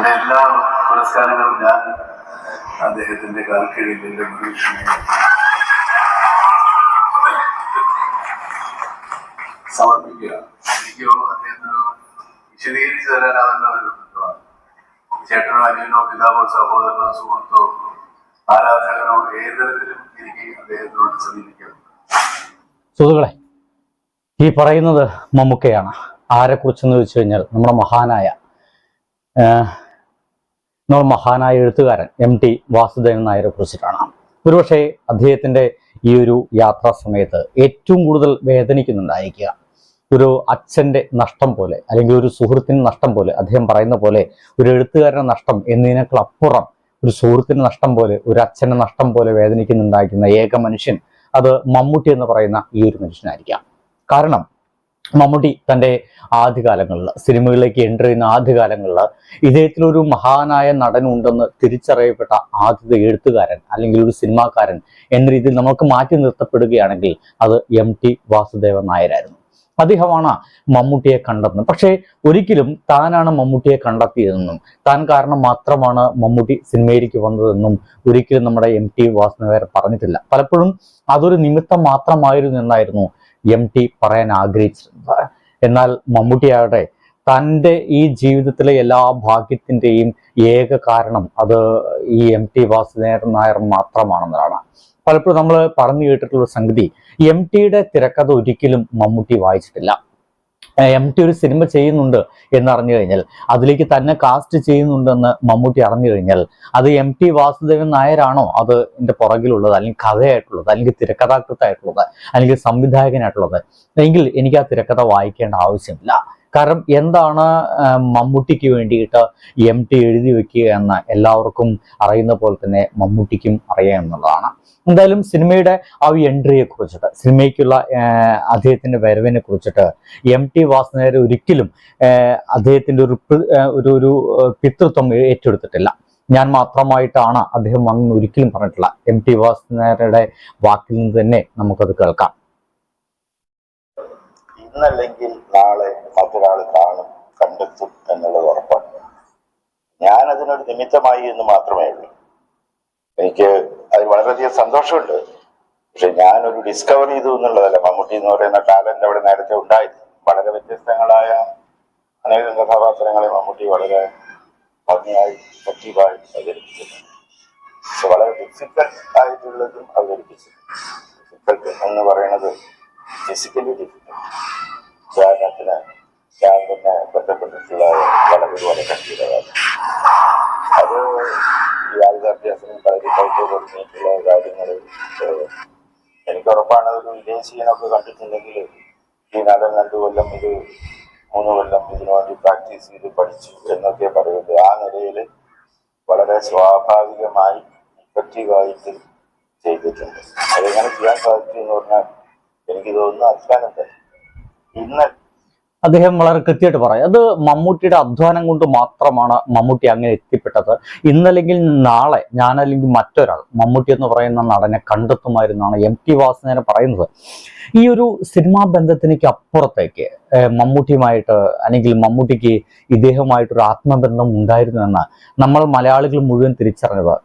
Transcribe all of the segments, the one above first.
എന്റെ എല്ലാ പുരസ്കാരങ്ങളും ഞാൻ അദ്ദേഹത്തിന്റെ കാൽക്കീഴിൽ എന്റെ എനിക്കോ അദ്ദേഹത്തിന് വിശദീകരിച്ചു തരാനാവുന്ന ഒരു ചേട്ടനോ അനിയനോ പിതാവോ സഹോദരനോ സുഹൃത്തോ ആരാധകനോ എനിക്ക് സമീപിക്കാം. സുഹൃത്തുക്കളെ ഈ പറയുന്നത് മമ്മൂക്കയാണ്. ആരെക്കുറിച്ചെന്ന് വെച്ച് കഴിഞ്ഞാൽ നമ്മുടെ മഹാനായ നമ്മുടെ മഹാനായ എഴുത്തുകാരൻ എം ടി വാസുദേവൻ നായരെ കുറിച്ചിട്ടാണ് ഒരുപക്ഷെ അദ്ദേഹത്തിന്റെ ഈ ഒരു യാത്രാ സമയത്ത് ഏറ്റവും കൂടുതൽ വേദനിക്കുന്നുണ്ടായിരിക്കുക. ഒരു അച്ഛന്റെ നഷ്ടം പോലെ അല്ലെങ്കിൽ ഒരു സുഹൃത്തിന്റെ നഷ്ടം പോലെ അദ്ദേഹം പറയുന്ന പോലെ ഒരു എഴുത്തുകാരന്റെ നഷ്ടം എന്നതിനേക്കാൾ അപ്പുറം ഒരു സുഹൃത്തിന്റെ നഷ്ടം പോലെ ഒരു അച്ഛന്റെ നഷ്ടം പോലെ വേദനിക്കുന്നുണ്ടായിരിക്കുന്ന ഏക മനുഷ്യൻ അത് മമ്മൂട്ടി എന്ന് പറയുന്ന ഈ ഒരു മനുഷ്യനായിരിക്കാം. കാരണം മമ്മൂട്ടി തന്റെ ആദ്യകാലങ്ങളിൽ സിനിമകളിലേക്ക് എന്റർ ചെയ്യുന്ന ആദ്യകാലങ്ങളിൽ ഇദ്ദേഹത്തിലൊരു മഹാനായ നടൻ ഉണ്ടെന്ന് തിരിച്ചറിയപ്പെട്ട ആദ്യത്തെ എഴുത്തുകാരൻ അല്ലെങ്കിൽ ഒരു സിനിമാക്കാരൻ എന്ന രീതിയിൽ നമുക്ക് മാറ്റി നിർത്തപ്പെടുകയാണെങ്കിൽ അത് എം ടി വാസുദേവൻ നായരായിരുന്നു. അദ്ദേഹമാണ് മമ്മൂട്ടിയെ കണ്ടെത്തുന്നത് പക്ഷേ ഒരിക്കലും താനാണ് മമ്മൂട്ടിയെ കണ്ടെത്തിയതെന്നും താൻ കാരണം മാത്രമാണ് മമ്മൂട്ടി സിനിമയിലേക്ക് വന്നതെന്നും ഒരിക്കലും നമ്മുടെ എം ടി വാസുദേവൻ പറഞ്ഞിട്ടില്ല. പലപ്പോഴും അതൊരു നിമിത്തം മാത്രമായിരുന്നു എന്നായിരുന്നു എം ടി പറയാൻ ആഗ്രഹിച്ചിരുന്നത് എന്നാൽ മമ്മൂട്ടിയാകട്ടെ തന്റെ ഈ ജീവിതത്തിലെ എല്ലാ ഭാഗ്യത്തിന്റെയും ഏക കാരണം അത് ഈ എം ടി വാസുദേവൻ നായർ മാത്രമാണെന്നതാണ് പലപ്പോഴും നമ്മൾ പറഞ്ഞു കേട്ടിട്ടുള്ള സംഗതി എം ടിയുടെ തിരക്കഥ ഒരിക്കലും മമ്മൂട്ടി വായിച്ചിട്ടില്ല. എം ടി ഒരു സിനിമ ചെയ്യുന്നുണ്ട് എന്നറിഞ്ഞു കഴിഞ്ഞാൽ അതിലേക്ക് തന്നെ കാസ്റ്റ് ചെയ്യുന്നുണ്ടെന്ന് മമ്മൂട്ടി അറിഞ്ഞു കഴിഞ്ഞാൽ അത് എം ടി വാസുദേവൻ നായരാണോ അത് എന്റെ പുറകിലുള്ളത് അല്ലെങ്കിൽ കഥയായിട്ടുള്ളത് അല്ലെങ്കിൽ തിരക്കഥാകൃത്തായിട്ടുള്ളത് അല്ലെങ്കിൽ സംവിധായകനായിട്ടുള്ളത്? എങ്കിൽ എനിക്ക് ആ തിരക്കഥ വായിക്കേണ്ട ആവശ്യമില്ല. കാരണം എന്താണ് മമ്മൂട്ടിക്ക് വേണ്ടിയിട്ട് എം ടി എഴുതി വെക്കുക എന്ന് എല്ലാവർക്കും അറിയുന്ന പോലെ തന്നെ മമ്മൂട്ടിക്കും അറിയാം എന്നുള്ളതാണ്. എന്തായാലും സിനിമയുടെ ആ ഒരു എൻട്രിയെ കുറിച്ചിട്ട് സിനിമയ്ക്കുള്ള അദ്ദേഹത്തിന്റെ വരവിനെ കുറിച്ചിട്ട് എം ടി വാസുനേരെ ഒരിക്കലും അദ്ദേഹത്തിന്റെ ഒരു ഒരു ഒരു പിതൃത്വം ഏറ്റെടുത്തിട്ടില്ല. ഞാൻ മാത്രമായിട്ടാണ് അദ്ദേഹം വന്ന് ഒരിക്കലും പറഞ്ഞിട്ടില്ല. എം ടി വാസുദേവരുടെ വാക്കിൽ നിന്ന് തന്നെ നമുക്കത് കേൾക്കാം. ഇന്നല്ലെങ്കിൽ നാളെ മറ്റൊരാൾ കാണും കണ്ടെത്തും എന്നുള്ളത് ഉറപ്പാണ്. ഞാൻ അതിനൊരു നിമിത്തമായി എന്ന് മാത്രമേ ഉള്ളൂ. എനിക്ക് അതിൽ വളരെയധികം സന്തോഷമുണ്ട്. പക്ഷെ ഞാനൊരു ഡിസ്കവർ ചെയ്തു എന്നുള്ളതല്ല. മമ്മൂട്ടി എന്ന് പറയുന്ന ടാലന്റ് അവിടെ നേരത്തെ ഉണ്ടായിരുന്നു വളരെ വ്യത്യസ്തങ്ങളായ അനേകം കഥാപാത്രങ്ങളെ മമ്മൂട്ടി വളരെ ഭംഗിയായി സജീവായി അവതരിപ്പിച്ചിട്ടുണ്ട്. പക്ഷെ വളരെ ഡിഫിക്കൽട്ട് ആയിട്ടുള്ളതും അവതരിപ്പിച്ചു ഡിഫിക്കൽട്ട് എന്ന് പറയുന്നത് ഫിസിക്കലി ഡിഫിക്കൽട്ട് ഉദാഹരണത്തിന് ഞാൻ തന്നെ ബന്ധപ്പെട്ടിട്ടുള്ള പല പരിപാടി കണ്ടിട്ടുള്ളതാണ് അത് ഈ ആയുധാഭ്യാസനം കളരിക്കൾക്ക് തുടങ്ങിയിട്ടുള്ള കാര്യങ്ങൾ എനിക്ക് ഉറപ്പാണ് ഒരു വിദേശീയനൊക്കെ കണ്ടിട്ടുണ്ടെങ്കിൽ ഈ നടൻ രണ്ടു കൊല്ലം ഇത് മൂന്ന് കൊല്ലം ഇതിനു വേണ്ടി പ്രാക്ടീസ് ചെയ്ത് പഠിച്ചു എന്നൊക്കെ പറയുന്നത് ആ നിലയിൽ വളരെ സ്വാഭാവികമായി ഇഫക്റ്റീവായിട്ട് ചെയ്തിട്ടുണ്ട്. അതെങ്ങനെ ചെയ്യാൻ സാധിച്ചു എന്ന് പറഞ്ഞാൽ എനിക്ക് തോന്നുന്നു അധ്വാനം തന്നെ അദ്ദേഹം വളരെ കൃത്യമായിട്ട് പറയും. അത് മമ്മൂട്ടിയുടെ അധ്വാനം കൊണ്ട് മാത്രമാണ് മമ്മൂട്ടി അങ്ങനെ എത്തിപ്പെട്ടത്. ഇന്നല്ലെങ്കിൽ നാളെ ഞാനല്ലെങ്കിൽ മറ്റൊരാൾ മമ്മൂട്ടി എന്ന് പറയുന്ന നടനെ കണ്ടെത്തുമായിരുന്നാണ് എം ടി വാസുദേവൻ പറയുന്നത്. ഈ ഒരു സിനിമാ ബന്ധത്തിനേക്ക് അപ്പുറത്തേക്ക് മമ്മൂട്ടിയുമായിട്ട് അല്ലെങ്കിൽ മമ്മൂട്ടിക്ക് ഇദ്ദേഹമായിട്ടൊരു ആത്മബന്ധം ഉണ്ടായിരുന്നു എന്ന് നമ്മൾ മലയാളികൾ മുഴുവൻ തിരിച്ചറിഞ്ഞത്.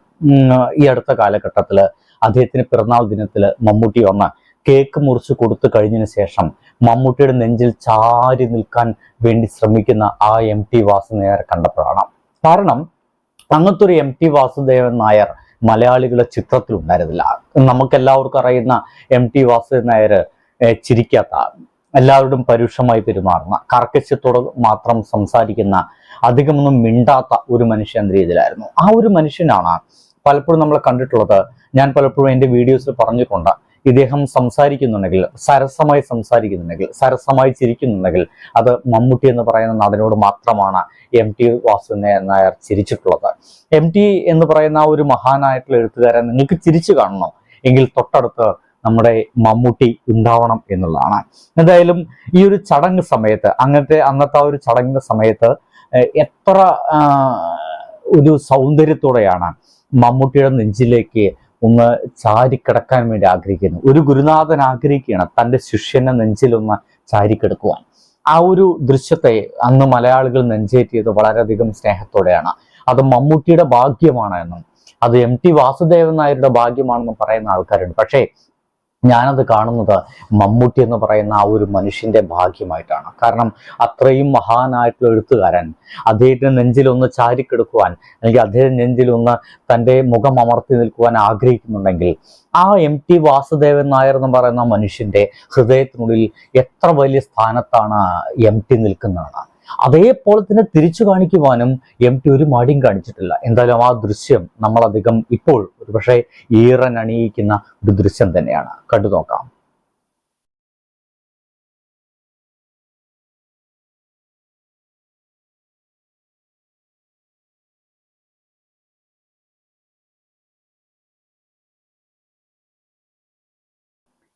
ഈ അടുത്ത കാലഘട്ടത്തിൽ അദ്ദേഹത്തിന് പിറന്നാൾ ദിനത്തിൽ മമ്മൂട്ടി വന്ന് കേക്ക് മുറിച്ച് കൊടുത്തു കഴിഞ്ഞതിന് ശേഷം മമ്മൂട്ടിയുടെ നെഞ്ചിൽ ചാരി നിൽക്കാൻ വേണ്ടി ശ്രമിക്കുന്ന ആ എം ടി വാസുദേവനെ കണ്ടപ്പോഴാണ്. കാരണം അങ്ങനത്തെ ഒരു എം ടി വാസുദേവൻ നായർ മലയാളികളുടെ ചിത്രത്തിൽ ഉണ്ടായിരുന്നില്ല. നമുക്കെല്ലാവർക്കും അറിയുന്ന എം ടി വാസുദേവൻ നായർ ചിരിക്കാത്ത എല്ലാവരോടും പരുഷമായി പെരുമാറുന്ന കർക്കശ്യത്തോട് മാത്രം സംസാരിക്കുന്ന അധികമൊന്നും മിണ്ടാത്ത ഒരു മനുഷ്യൻ എന്ന രീതിയിലായിരുന്നു. ആ ഒരു മനുഷ്യനാണ് പലപ്പോഴും നമ്മൾ കണ്ടിട്ടുള്ളത്. ഞാൻ പലപ്പോഴും എന്റെ വീഡിയോസിൽ പറഞ്ഞിട്ടുണ്ട്. ഇദ്ദേഹം സംസാരിക്കുന്നുണ്ടെങ്കിൽ സരസമായി സംസാരിക്കുന്നുണ്ടെങ്കിൽ സരസമായി ചിരിക്കുന്നുണ്ടെങ്കിൽ അത് മമ്മൂട്ടി എന്ന് പറയുന്ന നടനോട് മാത്രമാണ് എം ടി വാസുദേവൻ നായർ ചിരിച്ചിട്ടുള്ളത്. എം ടി എന്ന് പറയുന്ന ഒരു മഹാനായിട്ടുള്ള എഴുത്തുകാരൻ നിങ്ങൾക്ക് ചിരിച്ചു കാണണം. എങ്കിൽ തൊട്ടടുത്ത് നമ്മുടെ മമ്മൂട്ടി ഉണ്ടാവണം എന്നുള്ളതാണ്. എന്തായാലും ഈ ഒരു ചടങ്ങ് സമയത്ത് അങ്ങനത്തെ അന്നത്തെ ഒരു ചടങ്ങിന്റെ സമയത്ത് എത്ര ഒരു സൗന്ദര്യത്തോടെയാണ് മമ്മൂട്ടിയുടെ നെഞ്ചിലേക്ക് ഒന്ന് ചാരിക്കിടക്കാൻ വേണ്ടി ആഗ്രഹിക്കുന്നു. ഒരു ഗുരുനാഥൻ ആഗ്രഹിക്കുകയാണ് തന്റെ ശിഷ്യനെ നെഞ്ചിലൊന്ന് ചാരിക്കിടക്കുവാൻ ആ ഒരു ദൃശ്യത്തെ അന്ന് മലയാളികൾ നെഞ്ചേറ്റിയത് വളരെയധികം സ്നേഹത്തോടെയാണ്. അത് മമ്മൂട്ടിയുടെ ഭാഗ്യമാണ് എന്നും അത് എം ടി വാസുദേവൻ നായരുടെ ഭാഗ്യമാണെന്നും പറയുന്ന ആൾക്കാരുണ്ട്. പക്ഷേ ഞാനത് കാണുന്നത് മമ്മൂട്ടി എന്ന് പറയുന്ന ആ ഒരു മനുഷ്യന്റെ ഭാഗ്യമായിട്ടാണ്. കാരണം അത്രയും മഹാനായിട്ടുള്ള എഴുത്തുകാരൻ അദ്ദേഹത്തിന് നെഞ്ചിലൊന്ന് ചാരിക്കെടുക്കുവാൻ അല്ലെങ്കിൽ അദ്ദേഹം നെഞ്ചിലൊന്ന് തന്റെ മുഖം അമർത്തി നിൽക്കുവാൻ ആഗ്രഹിക്കുന്നുണ്ടെങ്കിൽ ആ എം ടി വാസുദേവൻ നായർ എന്ന് പറയുന്ന മനുഷ്യന്റെ ഹൃദയത്തിനുള്ളിൽ എത്ര വലിയ സ്ഥാനത്താണ് എം ടി നിൽക്കുന്നതാണ്. അതേപോലെ തന്നെ തിരിച്ചു കാണിക്കുവാനും എം ടി ഒരു മടിയും കാണിച്ചിട്ടില്ല. എന്തായാലും ആ ദൃശ്യം നമ്മളധികം ഇപ്പോൾ ഒരുപക്ഷെ ഈറൻ അണിയിക്കുന്ന ഒരു ദൃശ്യം തന്നെയാണ്. കണ്ടു നോക്കാം.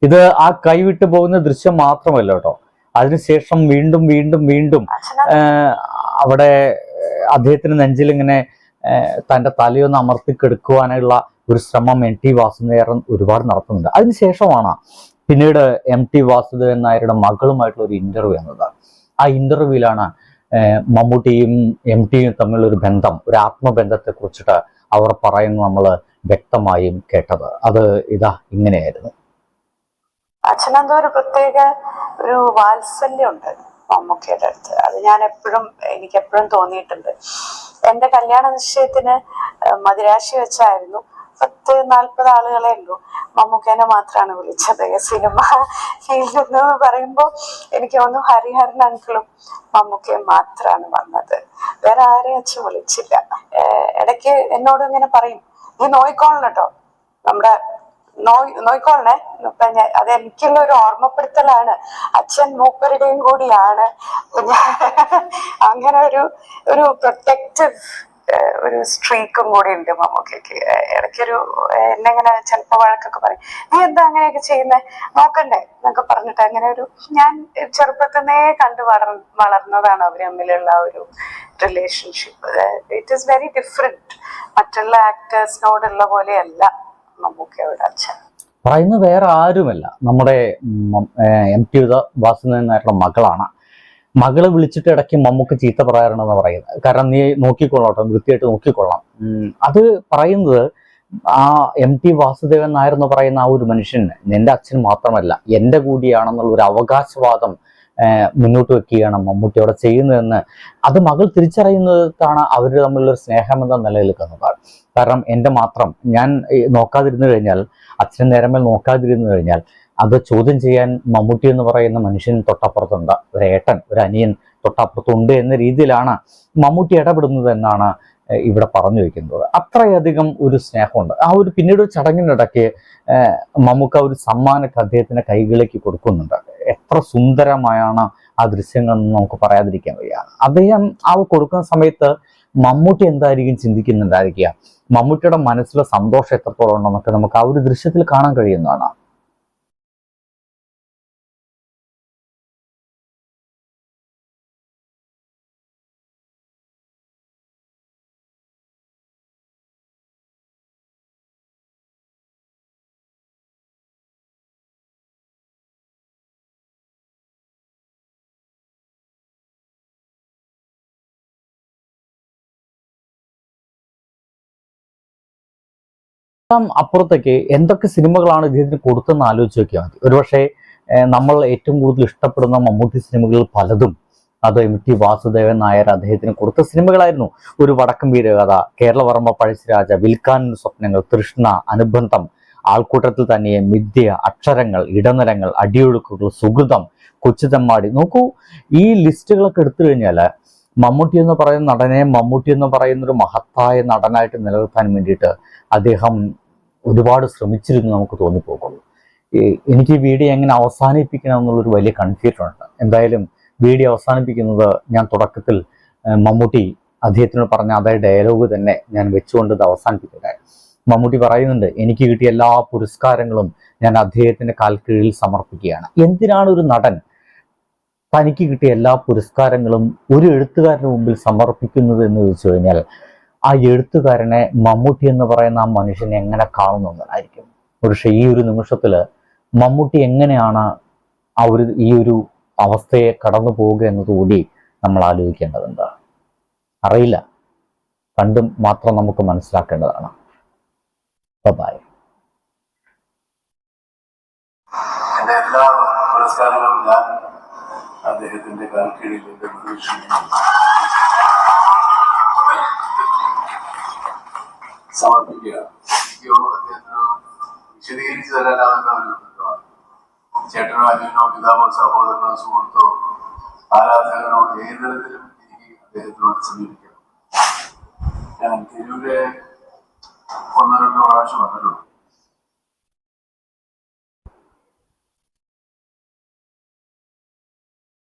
ഇത് ആ കൈവിട്ടു പോകുന്ന ദൃശ്യം മാത്രമല്ല കേട്ടോ. അതിനുശേഷം വീണ്ടും വീണ്ടും വീണ്ടും അവിടെ അദ്ദേഹത്തിന് ആഹ് തന്റെ തലയൊന്ന് അമർത്തി കെടുക്കുവാനുള്ള ഒരു ശ്രമം എം ടി വാസുദേവൻ ഒരുപാട് നടത്തുന്നുണ്ട്. അതിനുശേഷമാണ് പിന്നീട് എം ടി വാസുദേവൻ നായരുടെ മകളുമായിട്ടുള്ള ഒരു ഇന്റർവ്യൂ എന്നത് ആ ഇന്റർവ്യൂവിലാണ് മമ്മൂട്ടിയും എം ടിയും തമ്മിലുള്ള ഒരു ബന്ധം ഒരു ആത്മബന്ധത്തെ കുറിച്ചിട്ട് അവർ പറയുന്നത് നമ്മൾ വ്യക്തമായും കേട്ടത്. അത് ഇതാ ഇങ്ങനെയായിരുന്നു. അച്ഛനെന്തോ ഒരു പ്രത്യേക ഒരു വാത്സല്യമുണ്ട് മമ്മൂക്കയുടെ അടുത്ത്. അത് ഞാൻ എപ്പോഴും എനിക്ക് എപ്പോഴും തോന്നിയിട്ടുണ്ട്. എന്റെ കല്യാണ നിശ്ചയത്തിന് മദിരാശി വെച്ചായിരുന്നു പത്ത് നാൽപ്പത് ആളുകളെ ഉള്ളൂ. മമ്മൂക്കേനെ മാത്രമാണ് വിളിച്ചത്. സിനിമ ഫീൽഡിൽ നിന്ന് പറയുമ്പോൾ എനിക്ക് തോന്നുന്നു ഹരിഹരൻ അങ്കിളും മമ്മൂക്കയും മാത്രമാണ് വന്നത്. വേറെ ആരെയും അച്ഛൻ വിളിച്ചില്ല. ഇടയ്ക്ക് എന്നോട് ഇങ്ങനെ പറയും നീ നോയിക്കോളണം കേട്ടോ നമ്മുടെ നോയ് നോയിക്കോളണേ. ഞാൻ- അത് എനിക്കുള്ള ഒരു ഓർമ്മപ്പെടുത്തലാണ്. അച്ഛൻ മൂപ്പരുടെയും കൂടിയാണ്. അങ്ങനെ ഒരു ഒരു പ്രൊട്ടക്റ്റീവ് ഒരു സ്ട്രീക്കും കൂടി ഉണ്ട് മമ്മൂക്കേക്ക് ഇടയ്ക്കൊരു എന്നെങ്ങനെ ചിലപ്പോ വഴക്കൊക്കെ പറയും. നീ എന്താ അങ്ങനെയൊക്കെ ചെയ്യുന്നത് നോക്കണ്ടേ? എന്നൊക്കെ പറഞ്ഞിട്ട് അങ്ങനെ ഒരു ഞാൻ ചെറുപ്പത്തിനേ കണ്ടു വളർ വളർന്നതാണ് അവർ തമ്മിലുള്ള ഒരു relationship it is very different മറ്റുള്ള ആക്ടേഴ്സിനോടുള്ള പോലെയല്ല. അച്ഛൻ. പറയുന്നത് വേറെ ആരുമല്ല. നമ്മുടെ എം പി വാസുദേവൻ നായരുടെ മകളാണ്. മകളെ വിളിച്ചിട്ട് ഇടയ്ക്ക് മമ്മൂക്ക് ചീത്ത പറയാറുണ്ടെന്ന് പറയുന്നത്. കാരണം നീ നോക്കിക്കൊള്ളാം വൃത്തിയായിട്ട് നോക്കിക്കൊള്ളാം ഉം, അത് പറയുന്നത് ആ എം ടി വാസുദേവൻ നായർ എന്ന് പറയുന്ന ആ ഒരു മനുഷ്യന് നിന്റെ അച്ഛൻ മാത്രമല്ല എന്റെ കൂടിയാണെന്നുള്ള ഒരു അവകാശവാദം മുന്നോട്ട് വെക്കുകയാണ് മമ്മൂട്ടി അവിടെ ചെയ്യുന്നതെന്ന്. അത് മകൾ തിരിച്ചറിയുന്നതാണ് അവർ തമ്മിലുള്ള സ്നേഹമെന്ന നിലനിൽക്കുന്നത് കാരണം എന്റെ മാത്രം ഞാൻ നോക്കാതിരുന്നു കഴിഞ്ഞാൽ അച്ഛൻ നേരമേൽ നോക്കാതിരുന്നു കഴിഞ്ഞാൽ അത് ചോദ്യം ചെയ്യാൻ മമ്മൂട്ടി എന്ന് പറയുന്ന മനുഷ്യൻ തൊട്ടപ്പുറത്തുണ്ട്. ഒരു ഏട്ടൻ ഒരു അനിയൻ തൊട്ടപ്പുറത്തുണ്ട് എന്ന രീതിയിലാണ് മമ്മൂട്ടി ഇടപെടുന്നത് എന്നാണ് ഇവിടെ പറഞ്ഞു വയ്ക്കുന്നത് അത്രയധികം ഒരു സ്നേഹമുണ്ട്. ആ ഒരു പിന്നീട് ഒരു ചടങ്ങിനിടയ്ക്ക് മമ്മൂക്ക ഒരു സമ്മാനമൊക്കെ അദ്ദേഹത്തിന്റെ കൈകളിലേക്ക് കൊടുക്കുന്നുണ്ട്. എത്ര സുന്ദരമായാണ് ആ ദൃശ്യങ്ങളെന്ന് നമുക്ക് പറയാതിരിക്കാൻ വയ്യ. അദ്ദേഹം ആ കൊടുക്കുന്ന സമയത്ത് മമ്മൂട്ടി എന്തായിരിക്കും ചിന്തിക്കുന്നുണ്ടായിരിക്കുക? മമ്മൂട്ടിയുടെ മനസ്സിലെ സന്തോഷം എത്രത്തോളം ഉണ്ടെന്നൊക്കെ നമുക്ക് ആ ഒരു ദൃശ്യത്തിൽ കാണാൻ കഴിയുന്നതാണ്. അപ്പുറത്തേക്ക് എന്തൊക്കെ സിനിമകളാണ് ഇദ്ദേഹത്തിന് കൊടുത്തെന്ന് ആലോചിച്ച് നോക്കിയാൽ മതി. ഒരുപക്ഷെ നമ്മൾ ഏറ്റവും കൂടുതൽ ഇഷ്ടപ്പെടുന്ന മമ്മൂട്ടി സിനിമകൾ പലതും അത് എം ടി വാസുദേവൻ നായർ അദ്ദേഹത്തിന് കൊടുത്ത സിനിമകളായിരുന്നു. ഒരു വടക്കം വീരകഥ കേരളവർമ്മ പഴശ്ശിരാജ വിൽക്കാൻ സ്വപ്നങ്ങൾ തൃഷ്ണ അനുബന്ധം ആൾക്കൂട്ടത്തിൽ തന്നെ മിഥ്യ അക്ഷരങ്ങൾ ഇടനിലങ്ങൾ അടിയൊഴുക്കുകൾ സുഹൃതം കൊച്ചുതമ്മാടി നോക്കൂ ഈ ലിസ്റ്റുകളൊക്കെ എടുത്തു കഴിഞ്ഞാൽ മമ്മൂട്ടി എന്ന് പറയുന്ന നടനെ മമ്മൂട്ടി എന്ന് പറയുന്ന ഒരു മഹത്തായ നടനായിട്ട് നിലനിർത്താൻ വേണ്ടിയിട്ട് അദ്ദേഹം ഒരുപാട് ശ്രമിച്ചിരുന്നു നമുക്ക് തോന്നിപ്പോകുള്ളൂ എനിക്ക് ഈ വീഡിയോ എങ്ങനെ അവസാനിപ്പിക്കണം എന്നുള്ളൊരു വലിയ കൺഫ്യൂഷൻ ഉണ്ട്. എന്തായാലും വീഡിയോ അവസാനിപ്പിക്കുന്നത് ഞാൻ തുടക്കത്തിൽ മമ്മൂട്ടി അദ്ദേഹത്തിനോട് പറഞ്ഞ അതേ ഡയലോഗ് തന്നെ ഞാൻ വെച്ചുകൊണ്ട് ഇത് അവസാനിപ്പിക്കട്ടെ. മമ്മൂട്ടി പറയുന്നുണ്ട് എനിക്ക് കിട്ടിയ എല്ലാ പുരസ്കാരങ്ങളും ഞാൻ അദ്ദേഹത്തിന്റെ കാൽക്കീഴിൽ സമർപ്പിക്കുകയാണ്. എന്തിനാണ് ഒരു നടൻ തനിക്ക് കിട്ടിയ എല്ലാ പുരസ്കാരങ്ങളും ഒരു എഴുത്തുകാരന് മുമ്പിൽ സമർപ്പിക്കുന്നത് എന്ന് ചോദിച്ചു കഴിഞ്ഞാൽ ആ എഴുത്തുകാരനെ മമ്മൂട്ടി എന്ന് പറയുന്ന ആ മനുഷ്യനെ എങ്ങനെ കാണുന്നതായിരിക്കും പക്ഷേ ഈ ഒരു നിമിഷത്തിൽ മമ്മൂട്ടി എങ്ങനെയാണ് ആ ഒരു ഈ ഒരു അവസ്ഥയെ കടന്നു പോവുക എന്നതുകൂടി നമ്മൾ ആലോചിക്കേണ്ടതുണ്ട്. അറിയില്ല. കണ്ടും മാത്രം നമുക്ക് മനസ്സിലാക്കേണ്ടതാണ്. ബൈ എന്റെ എല്ലാ പുരസ്കാരങ്ങളും ഞാൻ അദ്ദേഹത്തിന്റെ കാൽക്കീഴിൽ എന്റെ പ്രതീക്ഷയിൽ സമർപ്പിക്കുക. എനിക്ക് അദ്ദേഹത്തിന് വിശദീകരിച്ചു തരാനാവുന്ന ഒരു ചേട്ടനോ അനിയനോ പിതാവോ സഹോദരനോ സുഹൃത്തോ ആരാധകനോ ഏത് തരത്തിലും എനിക്ക് അദ്ദേഹത്തിനോട് സമീപിക്കാം ഞാൻ തിരൂരെ ഒന്നോ രണ്ടോ പ്രാവശ്യം വന്നിട്ടുണ്ട്.